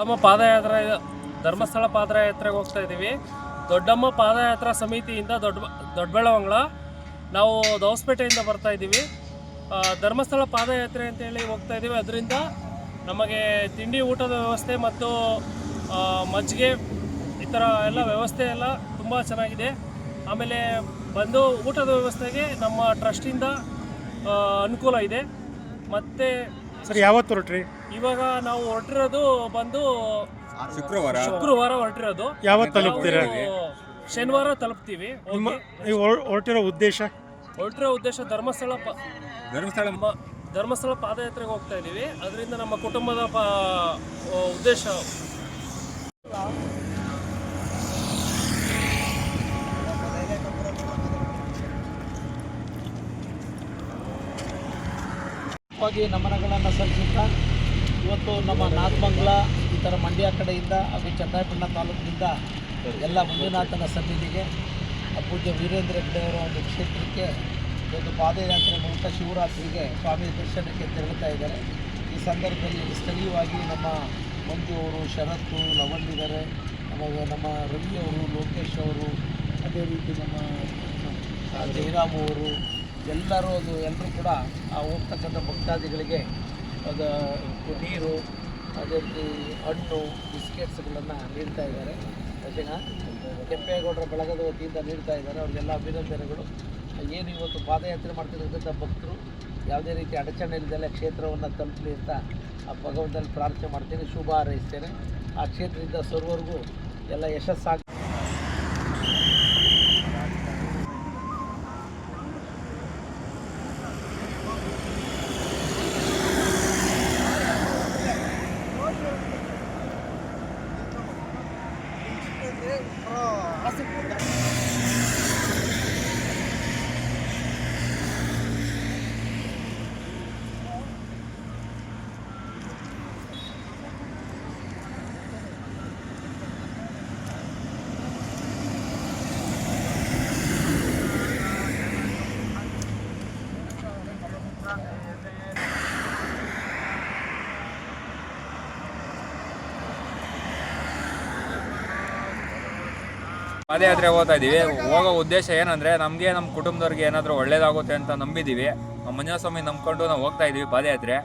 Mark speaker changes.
Speaker 1: ನಮ್ಮ ಪಾದಯಾತ್ರೆ, ಧರ್ಮಸ್ಥಳ ಪಾದಯಾತ್ರೆಗೆ ಹೋಗ್ತಾ ಇದ್ದೀವಿ. ದೊಡ್ಡಮ್ಮ ಪಾದಯಾತ್ರಾ ಸಮಿತಿಯಿಂದ ದೊಡ್ಡ ದೊಡ್ಡಬಳ್ಳವಂಗ್ಳ ನಾವು ದವಸಪೇಟೆಯಿಂದ ಬರ್ತಾ ಇದ್ದೀವಿ. ಧರ್ಮಸ್ಥಳ ಪಾದಯಾತ್ರೆ ಅಂತೇಳಿ ಹೋಗ್ತಾ ಇದ್ದೀವಿ. ಅದರಿಂದ ನಮಗೆ ತಿಂಡಿ ಊಟದ ವ್ಯವಸ್ಥೆ ಮತ್ತು ಮಜ್ಜಿಗೆ ಈ ಥರ ಎಲ್ಲ ವ್ಯವಸ್ಥೆ ಎಲ್ಲ ತುಂಬ ಚೆನ್ನಾಗಿದೆ. ಆಮೇಲೆ ಬಂದು ಊಟದ ವ್ಯವಸ್ಥೆಗೆ ನಮ್ಮ ಟ್ರಸ್ಟಿಂದ ಅನುಕೂಲ ಇದೆ. ಮತ್ತು
Speaker 2: ಸರ್ ಯಾವತ್ತು ಹೊರಟ್ರಿ?
Speaker 1: ಇವಾಗ ನಾವು ಹೊರಟಿರೋದು ಬಂದು
Speaker 3: ಶುಕ್ರವಾರ.
Speaker 1: ಶುಕ್ರವಾರ ಹೊರಟಿರೋದು.
Speaker 2: ಯಾವತ್ತು ತಲುಪ್ತೀರಾ?
Speaker 1: ಶನಿವಾರ ತಲುಪ್ತೀವಿ.
Speaker 2: ನಿಮ್ಮ ನೀವು ಹೊರ- ಹೊರಟಿರೋ ಉದ್ದೇಶ?
Speaker 1: ಹೊರಟಿರೋ ಉದ್ದೇಶ ಧರ್ಮಸ್ಥಳ ಪ-
Speaker 3: ಧರ್ಮಸ್ಥಳ
Speaker 1: ಧರ್ಮಸ್ಥಳ ಪಾದಯಾತ್ರೆಗೆ ಹೋಗ್ತಾ ಇದ್ದೀವಿ ಅದರಿಂದ ನಮ್ಮ ಕುಟುಂಬದ ಪ ಉದ್ದೇಶ.
Speaker 4: ವಾಗಿ ನಮನಗಳನ್ನು ಸಲ್ಲಿಸುತ್ತಾ ಇವತ್ತು ನಮ್ಮ ನಾಗಮಂಗ್ಲ, ಈ ಥರ ಮಂಡ್ಯ ಕಡೆಯಿಂದ ಹಾಗೂ ಚನ್ನರಾಯಪಟ್ಟಣ ತಾಲೂಕಿನಿಂದ ಎಲ್ಲ ಮಂಜುನಾಥನ ಸನ್ನಿಧಿಗೆ ಪೂಜ್ಯ ವೀರೇಂದ್ರ ಹೆಗ್ಡೆಯವರ ಒಂದು ಕ್ಷೇತ್ರಕ್ಕೆ ಒಂದು ಪಾದಯಾತ್ರೆ ಮೂಲಕ ಶಿವರಾತ್ರಿಗೆ ಸ್ವಾಮಿ ದರ್ಶನಕ್ಕೆ ತೆರಳುತ್ತಾ ಇದ್ದಾರೆ. ಈ ಸಂದರ್ಭದಲ್ಲಿ ಸ್ಥಳೀಯವಾಗಿ ನಮ್ಮ ಮಂಜು ಅವರು ಶರತ್ತು ಲವಣ್ಣಿದ್ದಾರೆ ಆಮೇಲೆ ನಮ್ಮ ರವಿ ಅವರು, ಲೋಕೇಶ್ ಅವರು, ಅದೇ ರೀತಿ ನಮ್ಮ ಜಯರಾಮ್ ಅವರು ಎಲ್ಲರೂ ಅದು ಎಲ್ಲರೂ ಕೂಡ ಆ ಹೋಗ್ತಕ್ಕಂಥ ಭಕ್ತಾದಿಗಳಿಗೆ ಅದು ನೀರು ಅದೇ ರೀತಿ ಹಣ್ಣು, ಬಿಸ್ಕೆಟ್ಸ್ಗಳನ್ನು ನೀಡ್ತಾ ಇದ್ದಾರೆ. ಜನ ಕೆಂಪೇಗೌಡರ ಬಳಗದ ವತಿಯಿಂದ ನೀಡ್ತಾ ಇದ್ದಾರೆ. ಅವ್ರಿಗೆಲ್ಲ ಅಭಿನಂದನೆಗಳು. ಏನು ಇವತ್ತು ಪಾದಯಾತ್ರೆ ಮಾಡ್ತಿರ್ತಕ್ಕಂಥ ಭಕ್ತರು? ಯಾವುದೇ ರೀತಿ ಅಡಚಣೆ ಇಲ್ಲದೆಲ್ಲ ಕ್ಷೇತ್ರವನ್ನು ತಲುಪಲಿ ಅಂತ ಆ ಭಗವಂತನಲ್ಲಿ ಪ್ರಾರ್ಥನೆ ಮಾಡ್ತೀನಿ. ಶುಭ ಹಾರೈಸ್ತೇನೆ. ಆ ಕ್ಷೇತ್ರದಿಂದ ಸರ್ವರಿಗೂ ಎಲ್ಲ ಯಶಸ್ಸಾಗ 어, 아스포르
Speaker 3: ಪಾದಯಾತ್ರೆ ಹೋಗ್ತಾ ಇದೀವಿ ಹೋಗೋ ಉದ್ದೇಶ ಏನಂದ್ರೆ ನಮಗೆ ನಮ್ಮ ಕುಟುಂಬದವ್ರಿಗೆ ಏನಾದರೂ ಒಳ್ಳೇದಾಗುತ್ತೆ ಅಂತ ನಮ್ಮ ಮಂಜುನಾಥ ಸ್ವಾಮಿ ನಂಬ್ಕೊಂಡು ನಾವು ಹೋಗ್ತಾ ಇದೀವಿ ಪಾದಯಾತ್ರೆ